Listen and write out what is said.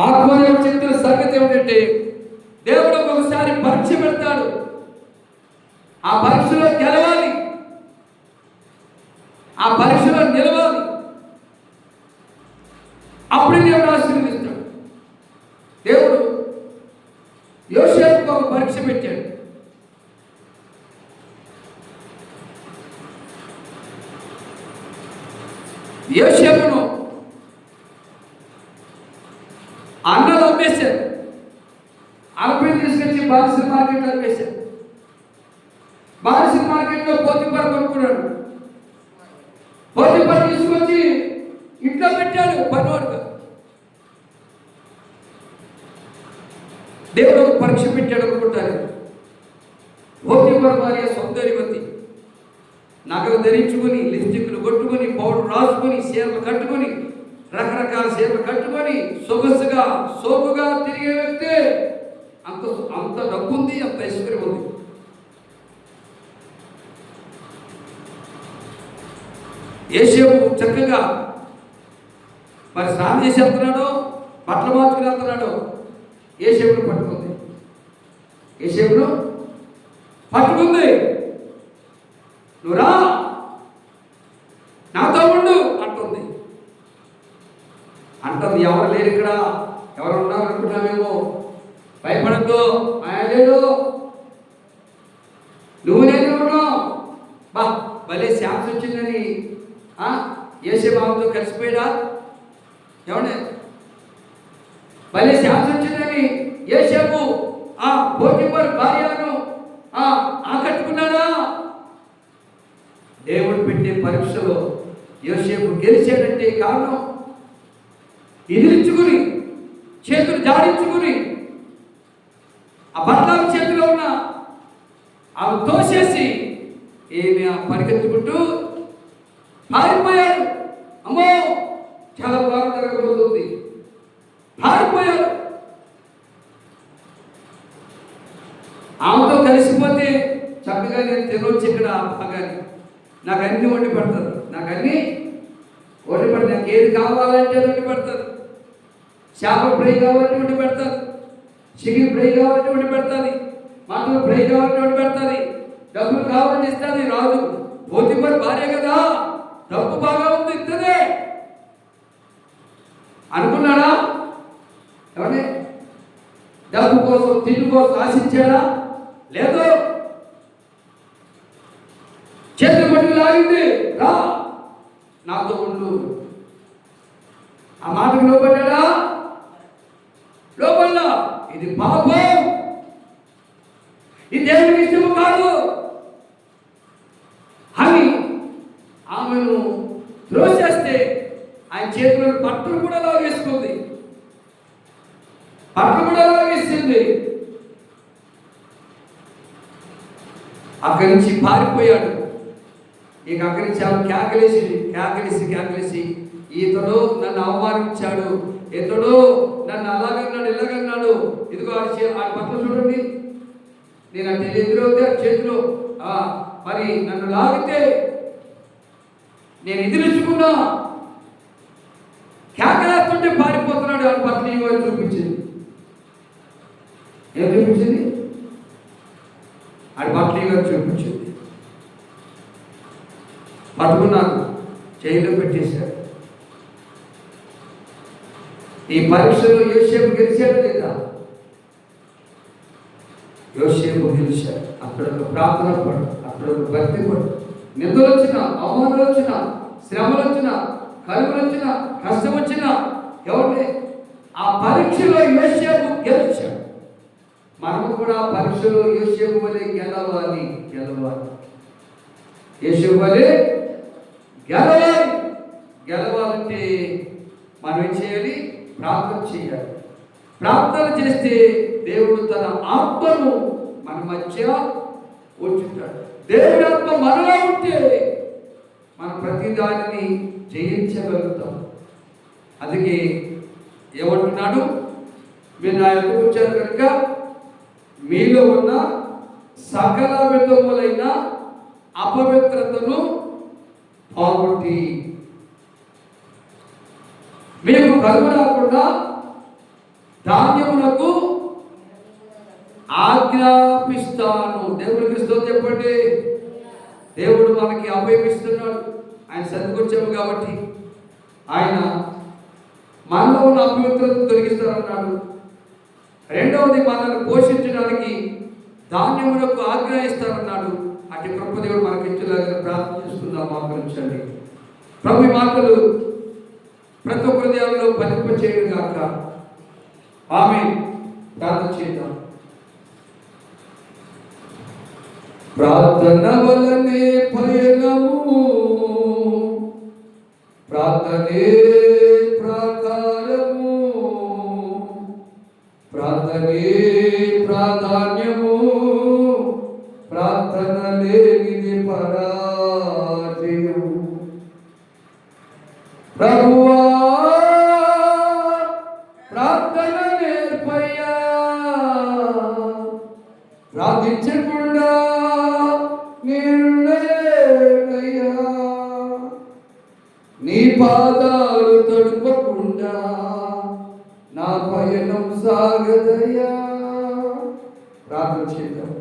ఆత్మదేవ చెప్పిన సంగతి ఏమిటంటే దేవుడు ఒకసారి పరీక్ష పెడతాడు. ఆ పరీక్షలో గెలవాలి. ఆ పరీక్షలో నిలవాలి. అప్పుడు దేవుడు ఆశీర్వదిస్తాడు. దేవుడు యోసేపుకు ఒక పరీక్ష పెట్టాడు. యోసేపును అమ్మేశారు అరపై తీసుకొచ్చి బానిస మార్కెట్లో అమ్మేశారు బానిస మార్కెట్లో పోతిపర్ కొనుక్కున్నాడు. పోతిపర్ తీసుకొచ్చి ఇంట్లో పెట్టాడు పనివాడుగా దేవుడు ఒక పరీక్ష పెట్టాడు అనుకుంటారు. పోతిపర్ భార్య సౌందర్యవతి. నగలు ధరించుకొని లిప్స్టిక్లు కొట్టుకొని పౌడర్ రాసుకొని చీరలు కట్టుకొని రకరకాల చీరలు కట్టుకొని సొగసుగా సోపుగా తిరిగే వ్యక్తి అంత అంత డబ్బు ఉంది అంత ఐశ్వర్యం ఉంది. ఏసేపు చక్కగా మరి స్నానం చేసి వెళ్తున్నాడు బట్టలు మార్చుకుని వెళ్తున్నాడు ఏసేపును పట్టుకుంది. ఏసేపును పట్టుకుంది. నువ్వు రా. నాతో ఎవరు లేరు ఇక్కడ? ఎవరు ఉన్నారు అనుకుంటున్నామేమో భయపడద్దు ఆయన లేడు నువ్వు నేను బా భలే శాంస్ వచ్చిందని. ఆ, ఏసే బాబుతో కలిసిపోయాడా? ఏమండి? భలే శాంస్ వచ్చిందని ఏసేపు ఆ పోటీపర్ భార్యను ఆ ఆకట్టుకున్నాడా? దేవుడు పెట్టే పరీక్షలో యోసేపు గెలిచాడంటే కారణం ఎదిరించుకుని చేతులు జాడించుకుని ఆ బట్టల చేతిలో ఉన్న ఆమె తోసేసి ఏమి ఆ పరిగెత్తుకుంటూ పారిపోయాడు అమ్మో చాలా బాగా జరగబోతుంది. పారిపోయాడు ఆమెతో కలిసిపోతే చక్కగా నేను తినొచ్చు ఇక్కడ ఆ భాగాన్ని. నాకు అన్ని వండి పెడతారు. నాకు అన్ని వండి పెడతారు. నాకు ఏది కావాలంటే వండి పెడతారు. చేప ఫ్రై కావాలంటే వండి పెడతారు. చికెన్ ఫ్రై కావాలంటే వండి పెడతాది మటన్ ఫ్రై కావాలంటే వండి పెడతాది డబ్బులు కావాలంటే ఇస్తుంది రాదు. పోతిపర్ భార్య కదా. డబ్బు బాగా ఉంది ఇస్తుంది అనుకున్నాడా? ఏమండి డబ్బు కోసం తిండి కోసం ఆశించాడా? లేదు. చేతులు పట్టుకు లాగింది. రా. నాతో ఉండు. ఆ మాటకు లోపడ్డా ఇది పాపం. ఇది దేవునికి ఇష్టము కాదు. అని ఆమెను త్రోసేస్తే ఆయన చేతిలో పట్టును కూడా లాగేసుకుంది పట్టు కూడా లాగేసింది అక్కడి నుంచి పారిపోయాడు. ఇక అక్కడి నుంచి ఆమె కేకలేసి కేకలేసి కేకలేసి ఈతను నన్ను అవమానించాడు. ఇతడు నన్ను అలాగన్నాడు ఇలాగన్నాడు ఇదిగో ఆ చే చూడండి. నేను అంటే ఎదురవుతే ఆ చేతిలో మరి నన్ను లాగితే నేను ఎదిరించుకున్నా. కేకలేస్తుంటే పారిపోతున్నాడు ఆడి పత్ని వారు చూపించింది. ఏం చూపించింది? ఆడి పత్ని గారు చూపించింది. పట్టుకున్నాను జైల్లో పెట్టేశారు. ఈ పరీక్షలో యోసేపు గెలిచాడు లేదా యోసేపు గెలిచాడు. అక్కడ ఒక ప్రార్థన పడు అక్కడ ఒక భక్తి పడు. నిందలు వచ్చిన అవమానాలు వచ్చిన శ్రమలు వచ్చిన కలుగులు వచ్చిన కష్టం వచ్చిన ఎవరి ఆ పరీక్షలో యోసేపు గెలిచాడు. మనము కూడా పరీక్షలో యోసేపు వలె గెలవాలి గెలవాలి. యేసేపు వలె గెలవాలి గెలవాలంటే మనం ఏం చేయాలి ప్రార్థన చేయాలి. ప్రార్థన చేస్తే దేవుడు తన ఆత్మను మన మధ్య ఉంచుతాడు. దేవుడి ఆత్మ మనలో ఉంటే మన ప్రతి దానిని జయించగలుగుతాం. అందుకే ఏమంటున్నాడు మీరు నా ఎందుకు వచ్చారు కనుక మీలో ఉన్న సకల విధములైన అపవిత్రతను పోగొట్టి మీకు కలుగు రాకుండా ధాన్యములకు ఆజ్ఞాపిస్తాను. దేవుడికి ఇస్తాను చెప్పండి. దేవుడు మనకి అభయమిస్తున్నాడు ఆయన సరికొచ్చాము కాబట్టి ఆయన మనలో ఉన్న అపవిత్రతను తొలగిస్తారన్నాడు. రెండవది మనల్ని పోషించడానికి ధాన్యములకు ఆగ్రహిస్తారన్నాడు అటు కృప దేవుడు మనకి ఇచ్చేలాగా ప్రార్థన చేసుకుందాం ఆగ్రహించండి ప్రభు మాటలు ప్రతి ఒక్క హృదయాల్లో ఫలింప చేయడం కాక ఆమె ప్రార్థన చేద్దాం. ప్రార్థన వలనే పయనము ప్రార్థనే ప్రాకారము. ప్రార్థనే ప్రాధాన్యము. ప్రార్థన లేనిది పరాజయము. ప్రభువా పాదాలు తడుపకుండా నా పయనం సాగదయా ప్రార్థన చేద్దాం.